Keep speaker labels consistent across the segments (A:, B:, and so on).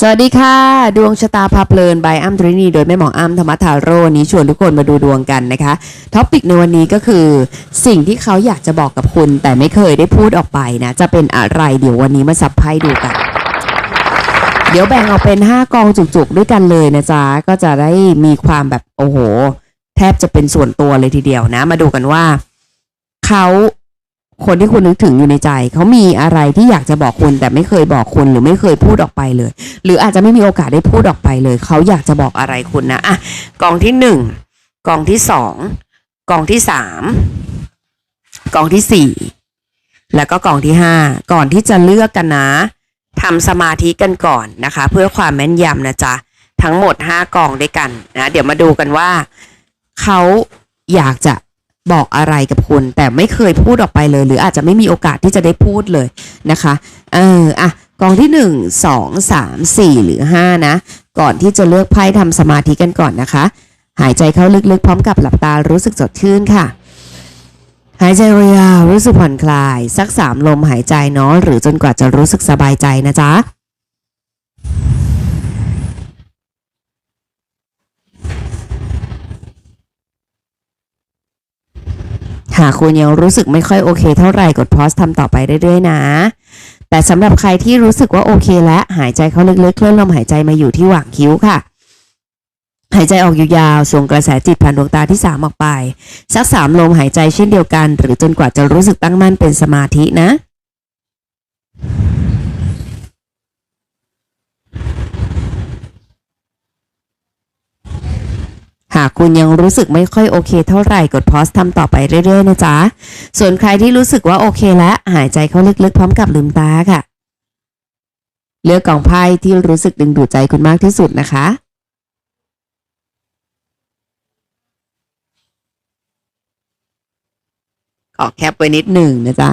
A: สวัสดีค่ะ ดวงชะตาพาเพลินบายอ้ำตรินีโดยแม่หมออ้ำธรรมทาโร่วันนี้ชวนทุกคนมาดูดวงกันนะคะท็อปิกในวันนี้ก็คือ สิ่งที่เขาอยากจะบอกกับคุณ แต่ไม่เคยได้พูดออกไปนะ จะเป็นอะไรเดี๋ยววันนี้มาสับไพ่ดูกัน เดี๋ยวแบ่งออกเป็น 5 กองจุกๆ ด้วยกันเลยนะจ๊ะ ก็จะได้มีความแบบโอ้โห แทบจะเป็นส่วนตัวเลยทีเดียวนะ มาดูกันว่า เขา คนที่คุณนึกถึงอยู่ในใจ เขามีอะไรที่อยากจะบอกคุณแต่ไม่เคยบอกคุณหรือไม่เคยพูดออกไปเลย หรืออาจจะไม่มีโอกาสได้พูดออกไปเลย เขาอยากจะบอกอะไรคุณนะอะกองที่หนึ่งกองที่สองกองที่สามกองที่สี่แล้วก็กองที่ห้าก่อนที่จะเลือกกันนะทำสมาธิกันก่อนนะคะ เพื่อความแม่นยำนะจ๊ะทั้งหมดห้ากองด้วยกันนะเดี๋ยวมาดูกันว่า เขาอยากจะ บอกอะไรกับคุณ แต่ไม่เคยพูดออกไปเลย หรืออาจจะไม่มีโอกาสที่จะได้พูดเลยนะคะ เอออะกองที่หนึ่งสองสามสี่หรือห้านะ ก่อนที่จะเลือกไพ่ทำสมาธิกันก่อนนะคะ หายใจเข้าลึกๆ พร้อมกับหลับตารู้สึกสดชื่นค่ะ หายใจยาวรู้สึกผ่อนคลาย สักสามลมหายใจเนาะหรือจนกว่าจะรู้สึกสบายใจนะจ๊ะ หากคุณยังรู้สึกไม่ค่อยโอเคเท่าไหร่กดพอสทำต่อไปเรื่อยๆ นะ แต่สำหรับใครที่รู้สึกว่าโอเคและหายใจเข้าลึกๆเคลื่อนลมหายใจมาอยู่ที่หว่างคิ้วค่ะ หายใจออกยาวๆส่งกระแสจิตผ่านดวงตาที่สามออกไป สักสามลมหายใจเช่นเดียวกัน หรือจนกว่าจะรู้สึกตั้งมั่นเป็นสมาธินะ หากคุณยังรู้สึกไม่ค่อยโอเคเท่าไหร่กดพอสทำต่อไปเรื่อยๆนะจ๊ะ ส่วนใครที่รู้สึกว่าโอเคแล้วหายใจเข้าลึกๆพร้อมกับลืมตาค่ะ เลือกกล่องไพ่ที่รู้สึกดึงดูดใจคุณมากที่สุดนะคะขอแคปไว้นิดหนึ่งนะจ๊ะ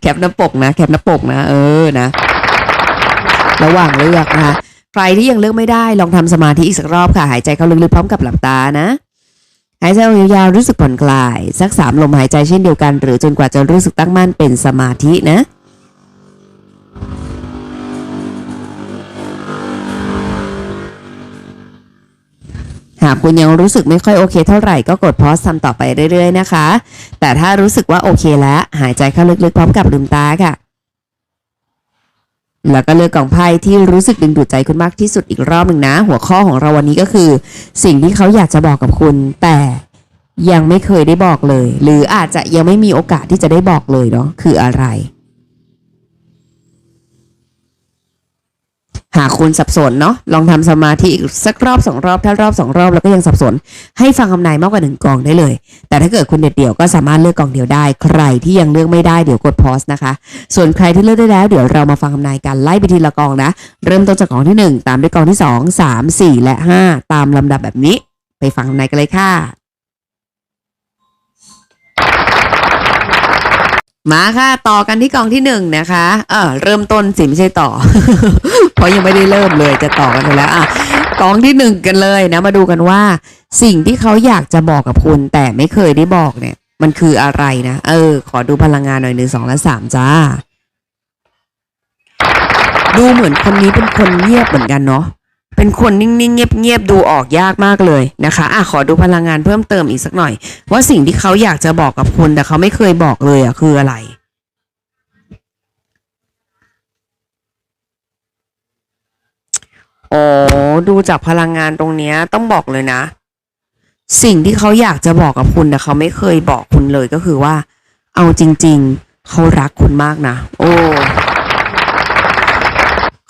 A: แคปหน้าปกนะ แคปหน้าปกนะ เออนะ ระหว่างเลือกนะคะ ใครที่ยังเลือกไม่ได้ลองทำสมาธิอีกสักรอบค่ะ หายใจเข้าลึกๆพร้อมกับหลับตานะ หายใจออกยาวๆรู้สึกผ่อนคลาย สักสามลมหายใจเช่นเดียวกัน หรือจนกว่าจะรู้สึกตั้งมั่นเป็นสมาธินะหากคุณยังรู้สึกไม่ค่อยโอเคเท่าไหร่ก็กดพอสทำต่อไปเรื่อยๆนะคะ แต่ถ้ารู้สึกว่าโอเคแล้ว หายใจเข้าลึกๆพร้อมกับลืมตาค่ะ แล้วก็เลือกกล่องไพ่ที่รู้สึกดึงดูดใจคุณมากที่สุดอีกรอบหนึ่งนะ หัวข้อของเราวันนี้ก็คือ สิ่งที่เขาอยากจะบอกกับคุณ แต่ยังไม่เคยได้บอกเลย หรืออาจจะยังไม่มีโอกาสที่จะได้บอกเลยเนาะคืออะไร หากคุณสับสนเนาะลองทำสมาธิอีกสักรอบสองรอบถ้ารอบสองรอบแล้วก็ยังสับสน ให้ฟังคำนายมากกว่าหนึ่งกองได้เลย แต่ถ้าเกิดคุณเด็ดเดี่ยวก็สามารถเลือกกองเดียวได้ ใครที่ยังเลือกไม่ได้เดี๋ยวกดพอสนะคะ ส่วนใครที่เลือกได้แล้ว เดี๋ยวเรามาฟังคำนายกันไล่ไปทีละกองนะ เริ่มต้นจากกองที่หนึ่งตามด้วยกองที่สองสามสี่และห้าตามลำดับแบบนี้ ไปฟังคำนายกันเลยค่ะ มาค่ะ ต่อกันที่กองที่หนึ่งนะคะ เออเริ่มต้นสิไม่ใช่ต่อ เพราะยังไม่ได้เริ่มเลยจะต่อกันแล้วอะกองที่หนึ่งกันเลยนะ มาดูกันว่า สิ่งที่เขาอยากจะบอกกับคุณ แต่ไม่เคยได้บอกเนี่ย มันคืออะไรนะ เออ ขอดูพลังงานหน่อยหนึ่งสองและสามจ้า ดูเหมือนคนนี้เป็นคนเงียบเหมือนกันเนาะ เป็นคนนิ่งๆ เงียบๆ ดูออกยากมากเลยนะคะอะขอดูพลังงานเพิ่มเติมอีกสักหน่อย ว่าสิ่งที่เขาอยากจะบอกกับคุณแต่เขาไม่เคยบอกเลยอะคืออะไรอ๋อดูจากพลังงานตรงเนี้ยต้องบอกเลยนะ สิ่งที่เขาอยากจะบอกกับคุณแต่เขาไม่เคยบอกคุณเลยก็คือว่า เอาจริง ๆ เขารักคุณมากนะ โอ้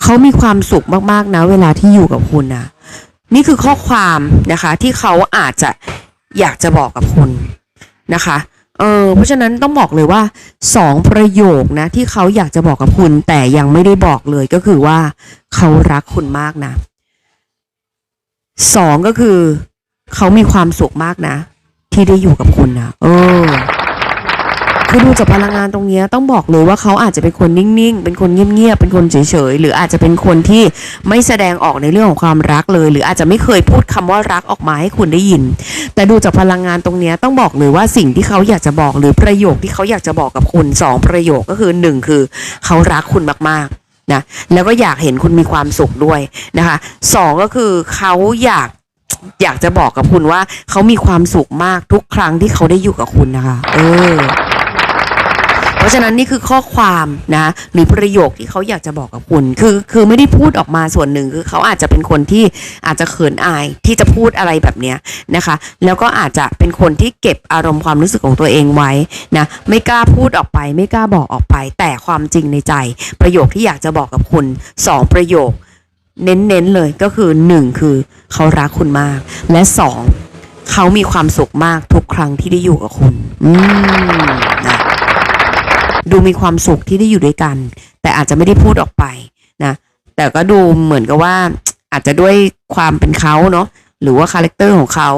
A: เขามีความสุขมากๆนะ เวลาที่อยู่กับคุณนะนี่คือข้อความนะคะ ที่เขาอาจจะอยากจะบอกกับคุณนะคะ เออเพราะฉะนั้นต้องบอกเลยว่าสองประโยคนะ ที่เขาอยากจะบอกกับคุณ แต่ยังไม่ได้บอกเลยก็คือว่าเขารักคุณมากนะสองก็คือ เขามีความสุขมากนะ ที่ได้อยู่กับคุณนะเออ คือดูจากพลังงานตรงนี้ต้องบอกเลยว่าเขาอาจจะเป็นคนนิ่งๆ เป็นคนเงียบๆ เป็นคนเฉยๆ หรืออาจจะเป็นคนที่ไม่แสดงออกในเรื่องของความรักเลย หรืออาจจะไม่เคยพูดคำว่ารักออกมาให้คุณได้ยิน แต่ดูจากพลังงานตรงนี้ต้องบอกเลยว่าสิ่งที่เขาอยากจะบอกหรือประโยคที่เขาอยากจะบอกกับคุณสองประโยคก็คือหนึ่งคือเขารักคุณมากๆนะแล้วก็อยากเห็นคุณมีความสุขด้วยนะคะสองก็คือเขาอยากอยากจะบอกกับคุณว่าเขามีความสุขมากทุกครั้งที่เขาได้อยู่กับคุณนะคะ เออ เพราะฉะนั้นนี่คือข้อความนะหรือประโยคที่เขาอยากจะบอกกับคุณ คือคือไม่ได้พูดออกมาส่วนหนึ่งคือเขาอาจจะเป็นคนที่อาจจะเขินอายที่จะพูดอะไรแบบเนี้ยนะคะ แล้วก็อาจจะเป็นคนที่เก็บอารมณ์ความรู้สึกของตัวเองไว้นะไม่กล้าพูดออกไป ไม่กล้าบอกออกไป แต่ความจริงในใจ ประโยคที่อยากจะบอกกับคุณสองประโยคเน้นๆเลยก็คือหนึ่งคือเขารักคุณมาก และสองเขามีความสุขมากทุกครั้งที่ได้อยู่กับคุณ อืมนะ ดูมีความสุขที่ได้อยู่ด้วยกัน แต่อาจจะไม่ได้พูดออกไปนะแต่ก็ดูเหมือนกับว่าอาจจะด้วยความเป็นเขาเนาะหรือว่าคาแรคเตอร์ของเขา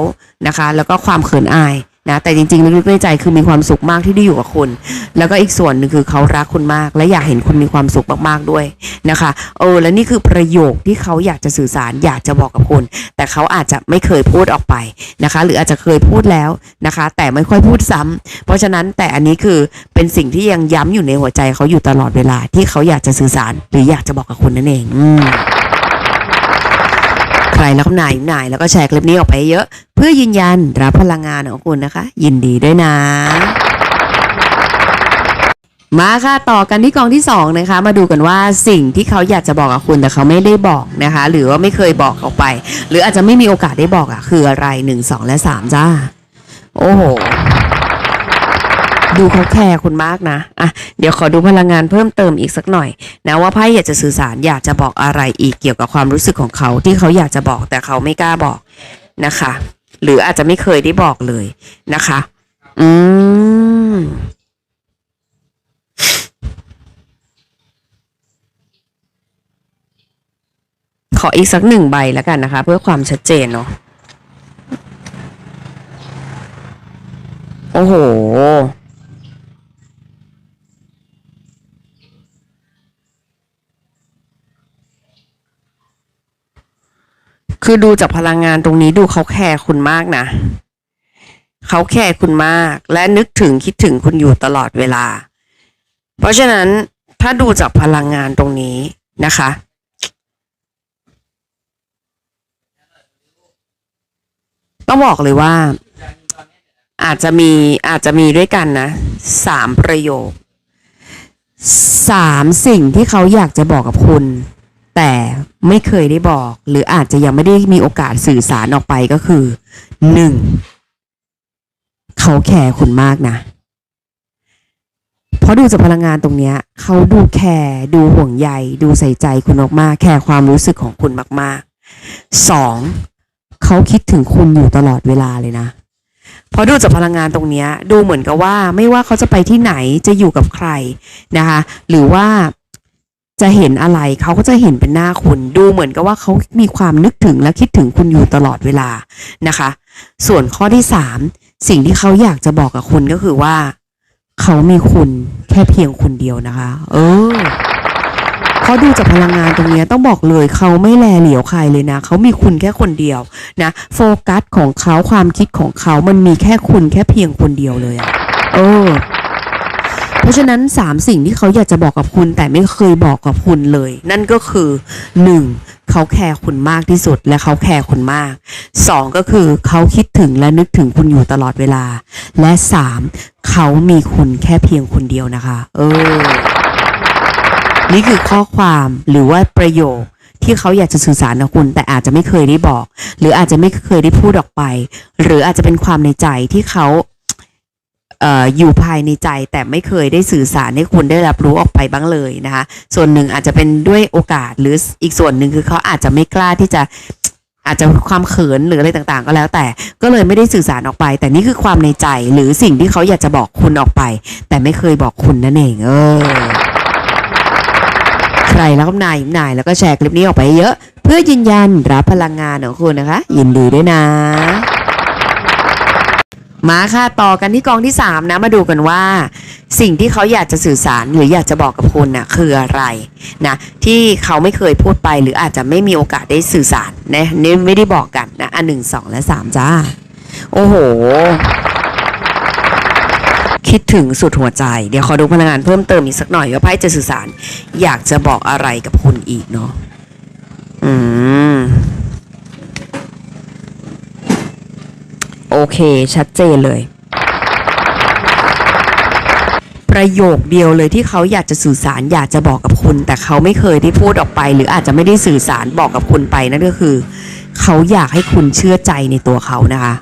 A: นะคะ แล้วก็ความเขินอาย นะแต่จริงๆลึกๆในใจคือมีความสุขมากที่ได้อยู่กับคุณ แล้วก็อีกส่วนหนึ่งคือเขารักคุณมาก และอยากเห็นคุณมีความสุขมากๆด้วยนะคะเออและนี่คือประโยคที่เขาอยากจะสื่อสารอยากจะบอกกับคุณ แต่เขาอาจจะไม่เคยพูดออกไปนะคะ หรืออาจจะเคยพูดแล้วนะคะ แต่ไม่ค่อยพูดซ้ำเพราะฉะนั้นแต่อันนี้คือเป็นสิ่งที่ยังย้ำอยู่ในหัวใจเขาอยู่ตลอดเวลาที่เขาอยากจะสื่อสาร หรืออยากจะบอกกับคุณนั่นเองอืม ใครแล้วก็นายนายแล้วก็แชร์คลิปนี้ออกไปเยอะ เพื่อยืนยันรับพลังงานของคุณนะคะ ยินดีด้วยนะ มาค่ะต่อกันที่กองที่สองนะคะ มาดูกันว่าสิ่งที่เขาอยากจะบอกกับคุณแต่เขาไม่ได้บอกนะคะ หรือว่าไม่เคยบอกออกไป หรืออาจจะไม่มีโอกาสได้บอกอะคืออะไรหนึ่งสองและสามจ้า โอ้โห ดูเขาแคร์คุณมากนะอะเดี๋ยวขอดูพลังงานเพิ่มเติมอีกสักหน่อย นะว่าไพ่อยากจะสื่อสารอยากจะบอกอะไรอีกเกี่ยวกับความรู้สึกของเขาที่เขาอยากจะบอกแต่เขาไม่กล้าบอกนะคะ หรืออาจจะไม่เคยได้บอกเลยนะคะ อืมขออีกสักหนึ่งใบแล้วกันนะคะ เพื่อความชัดเจนเนาะโอ้โห คือดูจากพลังงานตรงนี้ดูเขาแคร์คุณมากนะ เขาแคร์คุณมาก และนึกถึงคิดถึงคุณอยู่ตลอดเวลา เพราะฉะนั้นถ้าดูจากพลังงานตรงนี้นะคะ ต้องบอกเลยว่า อาจจะมีอาจจะมีด้วยกันนะสามประโยคสามสิ่งที่เขาอยากจะบอกกับคุณ แต่ไม่เคยได้บอก หรืออาจจะยังไม่ได้มีโอกาสสื่อสารออกไปก็คือหนึ่งเขาแคร์คุณมากนะเพราะดูจากพลังงานตรงเนี้ยเขาดูแคร์ดูห่วงใยดูใส่ใจคุณมากๆแคร์ความรู้สึกของคุณมากๆสองเขาคิดถึงคุณอยู่ตลอดเวลาเลยนะเพราะดูจากพลังงานตรงนี้ดูเหมือนกับว่าไม่ว่าเขาจะไปที่ไหนจะอยู่กับใครนะคะ หรือว่า จะเห็นอะไรเขาก็จะเห็นเป็นหน้าคุณดูเหมือนกับว่าเขามีความนึกถึงและคิดถึงคุณอยู่ตลอดเวลานะคะ ส่วนข้อที่สามสิ่งที่เขาอยากจะบอกกับคุณก็คือว่า เขามีคุณแค่เพียงคนเดียวนะคะ เออเพราดูจากพลังงานตรงนี้ต้องบอกเลยเขาไม่แลเหลียวใครเลยนะเขามีคุณแค่คนเดียวนะโฟกัสของเขาความคิดของเขามันมีแค่คุณแค่เพียงคนเดียวเลยอะเออ เพราะฉะนั้นสามสิ่งที่เขาอยากจะบอกกับคุณ แต่ไม่เคยบอกกับคุณเลย นั่นก็คือหนึ่งเขาแคร์คุณมากที่สุดและเขาแคร์คุณมากสองก็คือเขาคิดถึงและนึกถึงคุณอยู่ตลอดเวลา และสามเขามีคุณแค่เพียงคนเดียวนะคะ เออ นี่คือข้อความหรือว่าประโยคที่เขาอยากจะสื่อสารกับคุณ แต่อาจจะไม่เคยได้บอก หรืออาจจะไม่เคยได้พูดออกไป หรืออาจจะเป็นความในใจที่เขา อยู่ภายในใจแต่ไม่เคยได้สื่อสารให้คุณได้รับรู้ออกไปบ้างเลยนะคะ ส่วนหนึ่งอาจจะเป็นด้วยโอกาสหรืออีกส่วนหนึ่งคือเขาอาจจะไม่กล้าที่จะอาจจะความเขินหรืออะไรต่างๆ ก็แล้วแต่ก็เลยไม่ได้สื่อสารออกไป แต่นี่คือความในใจหรือสิ่งที่เขาอยากจะบอกคุณออกไป แต่ไม่เคยบอกคุณนั่นเองเออใครแล้วก็นายนายแล้วก็แชร์คลิปนี้ออกไปเยอะ เพื่อยืนยันรับพลังงานของคุณนะคะ ยินดีด้วยนะ มาค่ะต่อกันที่กองที่สามนะ มาดูกันว่า สิ่งที่เขาอยากจะสื่อสารหรืออยากจะบอกกับคุณนะคืออะไรนะที่เขาไม่เคยพูดไปหรืออาจจะไม่มีโอกาสได้สื่อสารนะนี่ไม่ได้บอกกันนะอันหนึ่งสองและสามจ้า โอ้โห คิดถึงสุดหัวใจ เดี๋ยวขอดูพลังงานเพิ่มเติมอีกสักหน่อยว่าไพ่จะสื่อสาร อยากจะบอกอะไรกับคุณอีกเนาะอืม โอ เค ชัดเจนเลย ประโยคเดียวเลยที่เขาอยากจะสื่อสารอยากจะบอกกับคุณ แต่เขาไม่เคยได้พูดออกไป หรืออาจจะไม่ได้สื่อสารบอกกับคุณไปนั่นก็คือ เขาอยากให้คุณเชื่อใจในตัวเขานะคะ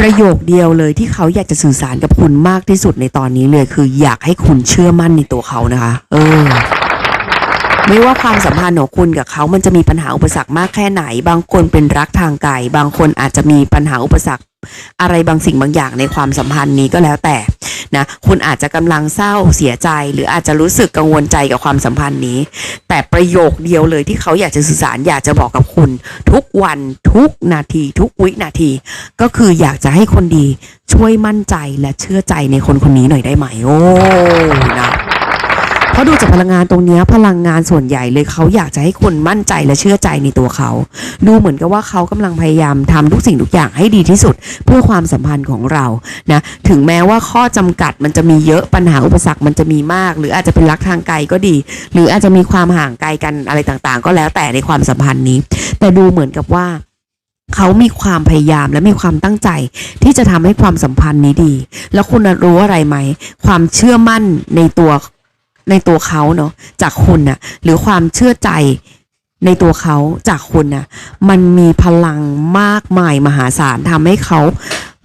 A: ประโยคเดียวเลยที่เขาอยากจะสื่อสารกับคุณมากที่สุดในตอนนี้เลยคืออยากให้คุณเชื่อมั่นในตัวเขานะคะ เออ ไม่ว่าความสัมพันธ์ของคุณกับเขามันจะมีปัญหาอุปสรรคมากแค่ไหน บางคนเป็นรักทางไกลบางคนอาจจะมีปัญหาอุปสรรคอะไรบางสิ่งบางอย่างในความสัมพันธ์นี้ก็แล้วแต่นะคุณอาจจะกำลังเศร้าเสียใจ หรืออาจจะรู้สึกกังวลใจกับความสัมพันธ์นี้ แต่ประโยคเดียวเลยที่เขาอยากจะสื่อสารอยากจะบอกกับคุณ ทุกวันทุกนาที ทุกวินาที ก็คืออยากจะให้คนดีช่วยมั่นใจและเชื่อใจในคนคนนี้หน่อยได้ไหมโอ้นะ เพราะดูจากพลังงานตรงนี้พลังงานส่วนใหญ่เลยเขาอยากจะให้คุณมั่นใจและเชื่อใจในตัวเขา ดูเหมือนกับว่าเขากำลังพยายามทำทุกสิ่งทุกอย่างให้ดีที่สุด เพื่อความสัมพันธ์ของเรานะถึงแม้ว่าข้อจำกัดมันจะมีเยอะปัญหาอุปสรรคมันจะมีมาก หรืออาจจะเป็นรักทางไกลก็ดี หรืออาจจะมีความห่างไกลกันอะไรต่างๆ ก็แล้วแต่ในความสัมพันธ์นี้ แต่ดูเหมือนกับว่าเขามีความพยายามและมีความตั้งใจ ที่จะทำให้ความสัมพันธ์นี้ดี แล้วคุณรู้อะไรไหม ความเชื่อมั่นในตัว ในตัวเขาเนาะจากคุณน่ะหรือความเชื่อใจในตัวเขาจากคุณน่ะมันมีพลังมากมายมหาศาลทำให้เขา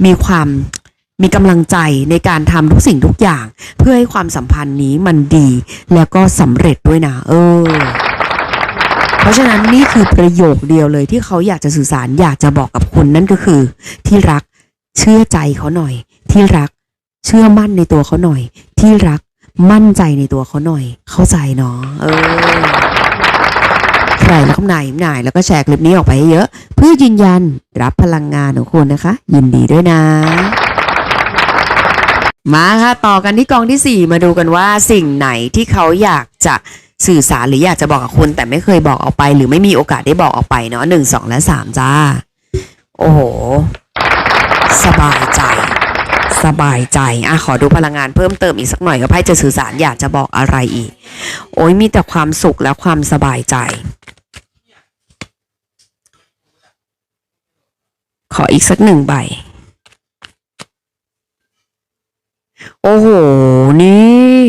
A: มีความมีกำลังใจในการทำทุกสิ่งทุกอย่าง เพื่อให้ความสัมพันธ์นี้มันดี แล้วก็สำเร็จด้วยนะเออ เพราะฉะนั้นนี่คือประโยคเดียวเลยที่เขาอยากจะสื่อสารอยากจะบอกกับคุณนั่นก็คือ ที่รักเชื่อใจเขาหน่อย ที่รักเชื่อมั่นในตัวเขาหน่อย ที่รัก มั่นใจในตัวเขาหน่อย เข้าใจเนาะเออใครแล้วคำไหนหน่ายแล้วก็แชร์คลิปนี้ออกไปให้เยอะ เพื่อยืนยันรับพลังงานของคุณนะคะ ยินดีด้วยนะ มาค่ะ ต่อกันที่กองที่สี่มาดูกันว่าสิ่งไหนที่เขาอยากจะสื่อสารหรืออยากจะบอกกับคุณ แต่ไม่เคยบอกออกไป หรือไม่มีโอกาสได้บอกออกไปเนาะหนึ่งสองและสามจ้า โอ้โห สบายใจ สบายใจอะขอดูพลังงานเพิ่มเติมอีกสักหน่อยว่าไพ่จะสื่อสารอยากจะบอกอะไรอีก โอ้ยมีแต่ความสุขและความสบายใจ ขออีกสักหนึ่งใบ โอ้โห นี่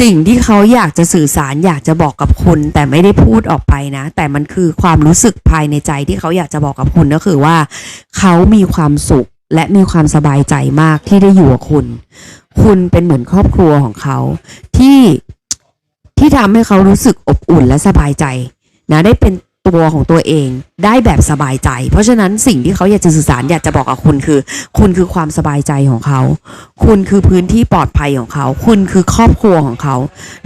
A: สิ่งที่เขาอยากจะสื่อสารอยากจะบอกกับคุณ แต่ไม่ได้พูดออกไปนะ แต่มันคือความรู้สึกภายในใจที่เขาอยากจะบอกกับคุณก็คือว่า เขามีความสุข และมีความสบายใจมากที่ได้อยู่กับคุณ คุณเป็นเหมือนครอบครัวของเขาที่ที่ทำให้เขารู้สึกอบอุ่นและสบายใจนะได้เป็นตัวของตัวเองได้แบบสบายใจ เพราะฉะนั้นสิ่งที่เขาอยากจะสื่อสารอยากจะบอกกับคุณคือ คุณคือความสบายใจของเขา คุณคือพื้นที่ปลอดภัยของเขา คุณคือครอบครัวของเขา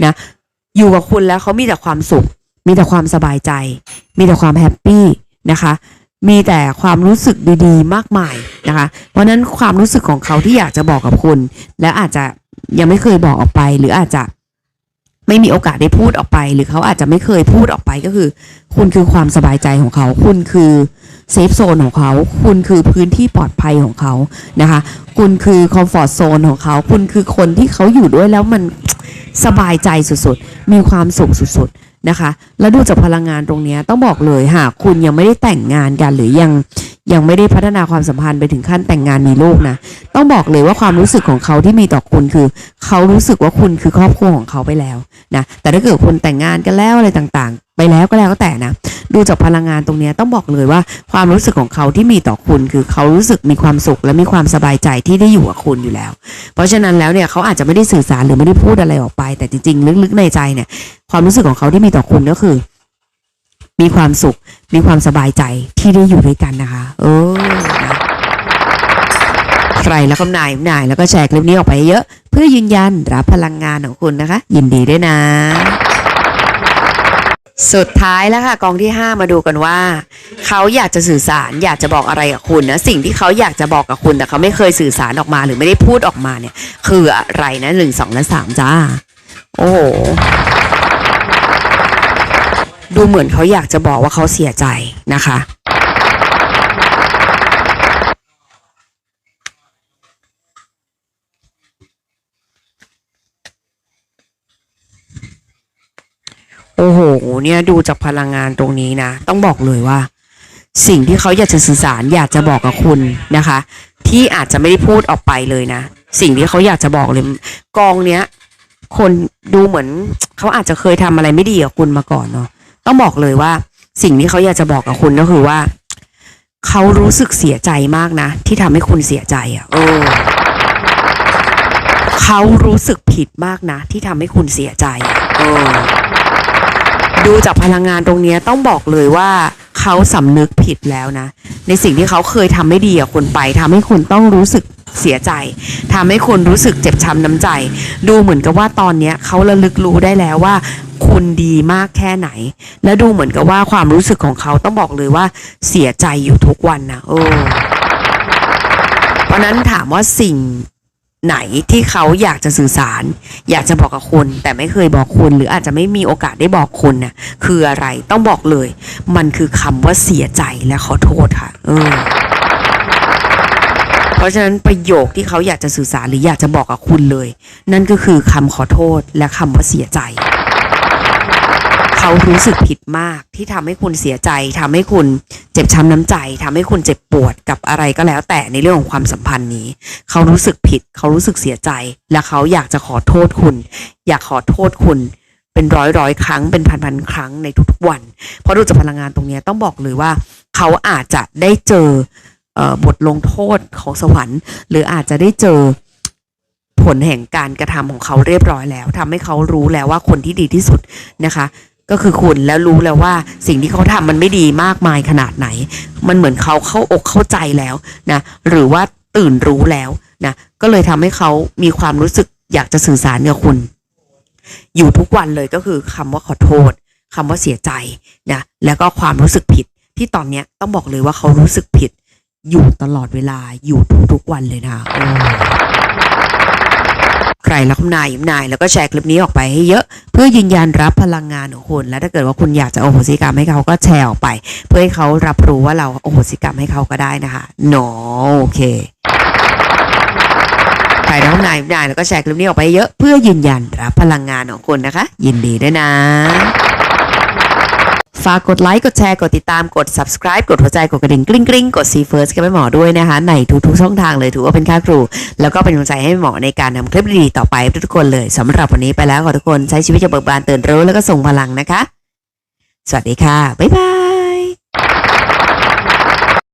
A: นะอยู่กับคุณแล้วเขามีแต่ความสุข มีแต่ความสบายใจ มีแต่ความแฮปปี้นะคะ มีแต่ความรู้สึกดีๆ มากมายนะคะ เพราะนั้นความรู้สึกของเขาที่อยากจะบอกกับคุณ และอาจจะยังไม่เคยบอกออกไป หรืออาจจะไม่มีโอกาสได้พูดออกไป หรือเขาอาจจะไม่เคยพูดออกไปก็คือ คุณคือความสบายใจของเขา คุณคือเซฟโซนของเขา คุณคือพื้นที่ปลอดภัยของเขานะคะ คุณคือคอมฟอร์ทโซนของเขา คุณคือคนที่เขาอยู่ด้วยแล้วมันสบายใจสุดๆ มีความสุขสุดๆ นะคะ แล้วดูจากพลังงานตรงนี้ต้องบอกเลยหากคุณยังไม่ได้แต่งงานกันหรือยังยังไม่ได้พัฒนาความสัมพันธ์ไปถึงขั้นแต่งงานมีลูกนะ ต้องบอกเลยว่าความรู้สึกของเขาที่มีต่อคุณคือ เขารู้สึกว่าคุณคือครอบครัวของเขาไปแล้วนะ แต่ถ้าเกิดคุณแต่งงานกันแล้วอะไรต่างๆ ไปแล้วก็แล้วก็แต่นะ ดูจากพลังงานตรงนี้ต้องบอกเลยว่าความรู้สึกของเขาที่มีต่อคุณ คือเขารู้สึกมีความสุขและมีความสบายใจที่ได้อยู่กับคุณอยู่แล้ว เพราะฉะนั้นแล้วเนี่ยเขาอาจจะไม่ได้สื่อสารหรือไม่ได้พูดอะไรออกไป แต่จริงๆ ลึกๆในใจเนี่ยความรู้สึกของเขาที่มีต่อคุณก็คือ มีความสุข มีความสบายใจที่ได้อยู่ด้วยกันนะคะ เออนะใครแล้วก็นายนายแล้วก็แชร์คลิปนี้ออกไปเยอะ เพื่อยืนยันรับพลังงานของคุณนะคะ ยินดีด้วยนะ สุดท้ายแล้วค่ะ กองที่ 5 มาดูกันว่า เขาอยากจะสื่อสารอยากจะบอกอะไรกับคุณนะสิ่งที่เขาอยากจะบอกกับคุณแต่เขาไม่เคยสื่อสารออกมาหรือไม่ได้พูดออกมาเนี่ย คืออะไรนะหนึ่งสองและสามจ้า โอ้โห ดูเหมือนเขาอยากจะบอกว่าเขาเสียใจนะคะ โอ้โห เนี่ยดูจากพลังงานตรงนี้นะ ต้องบอกเลยว่า สิ่งที่เขาอยากจะสื่อสารอยากจะบอกกับคุณนะคะ ที่อาจจะไม่ได้พูดออกไปเลยนะ สิ่งที่เขาอยากจะบอกเลย กองเนี้ยคนดูเหมือนเขาอาจจะเคยทำอะไรไม่ดีกับคุณมาก่อนเนาะ ต้องบอกเลยว่า สิ่งที่เขาอยากจะบอกกับคุณก็คือว่า เขารู้สึกเสียใจมากนะ ที่ทำให้คุณเสียใจอะเออเขารู้สึกผิดมากนะ ที่ทำให้คุณเสียใจอะเออดูจากพลังงานตรงเนี้ยต้องบอกเลยว่าเขาสำนึกผิดแล้วนะ ในสิ่งที่เขาเคยทำไม่ดีกับคุณไปทำให้คุณต้องรู้สึกเสียใจทำให้คุณรู้สึกเจ็บช้ำน้ำใจ ดูเหมือนกับว่าตอนเนี้ยเขาระลึกรู้ได้แล้วว่า คุณดีมากแค่ไหน และดูเหมือนกับว่าความรู้สึกของเขาต้องบอกเลยว่าเสียใจอยู่ทุกวันนะเออเพราะนั้นถามว่าสิ่งไหนที่เขาอยากจะสื่อสาร อยากจะบอกกับคุณ แต่ไม่เคยบอกคุณ หรืออาจจะไม่มีโอกาสได้บอกคุณน่ะคืออะไรต้องบอกเลย มันคือคำว่าเสียใจและขอโทษค่ะ เออ เพราะฉะนั้นประโยคที่เขาอยากจะสื่อสารหรืออยากจะบอกกับคุณเลย นั่นก็คือคำขอโทษและคำว่าเสียใจ เขารู้สึกผิดมากที่ทำให้คุณเสียใจทำให้คุณเจ็บช้ำน้ำใจทำให้คุณเจ็บปวดกับอะไรก็แล้ว แต่ในเรื่องของความสัมพันธ์นี้ เขารู้สึกผิด เขารู้สึกเสียใจ และเขาอยากจะขอโทษคุณ อยากขอโทษคุณ เป็นร้อยร้อยๆครั้งเป็นพันพันๆครั้งในทุกๆวัน เพราะดูจากพลังงานตรงนี้ต้องบอกเลยว่า เขาอาจจะได้เจอเอ่อบทลงโทษของสวรรค์ หรืออาจจะได้เจอผลแห่งการกระทำของเขาเรียบร้อยแล้วทำให้เขารู้แล้วว่าคนที่ดีที่สุดนะคะ ก็คือคุณแล้วรู้แล้วว่าสิ่งที่เขาทำมันไม่ดีมากมายขนาดไหน มันเหมือนเขาเข้าอกเข้าใจแล้วนะหรือว่าตื่นรู้แล้วนะก็เลยทำให้เขามีความรู้สึกอยากจะสื่อสารกับคุณ อยู่ทุกวันเลยก็คือคำว่าขอโทษคำว่าเสียใจนะแล้วก็ความรู้สึกผิด ที่ตอนเนี้ยต้องบอกเลยว่าเขารู้สึกผิด อยู่ตลอดเวลาอยู่ทุกๆวันเลยนะ ใครรักนายยิ้มนาย แล้วก็แชร์คลิปนี้ออกไปให้เยอะ เพื่อยืนยันรับพลังงานของคุณและถ้าเกิดว่าคุณอยากจะโอโหสิกรรมให้เขาก็แชร์ออกไป เพื่อให้เขารับรู้ว่าเราโอโหสิกรรมให้เขาก็ได้นะคะหนอโอเคใครรักนายยิ้มนายแล้วก็แชร์คลิปนี้ออกไปเยอะ เพื่อยืนยันรับพลังงานของคุณนะคะ ยินดีด้วยนะ ฝากกดไลค์ กดแชร์ กดติดตาม กด subscribe กดหัวใจ กดกระดิ่งกริ๊งกริ๊งกด see first กับแม่หมอด้วยนะคะ ในทุกๆช่องทางเลยถือว่าเป็นค่าครู แล้วก็เป็นกำลังใจให้หมอในการทำคลิปดีๆต่อไปทุกคนเลยสำหรับวันนี้ไปแล้วขอทุกคนใช้ชีวิตจะเบิกบานตื่นรู้แล้วก็ส่งพลังนะคะ สวัสดีค่ะ บ๊ายบาย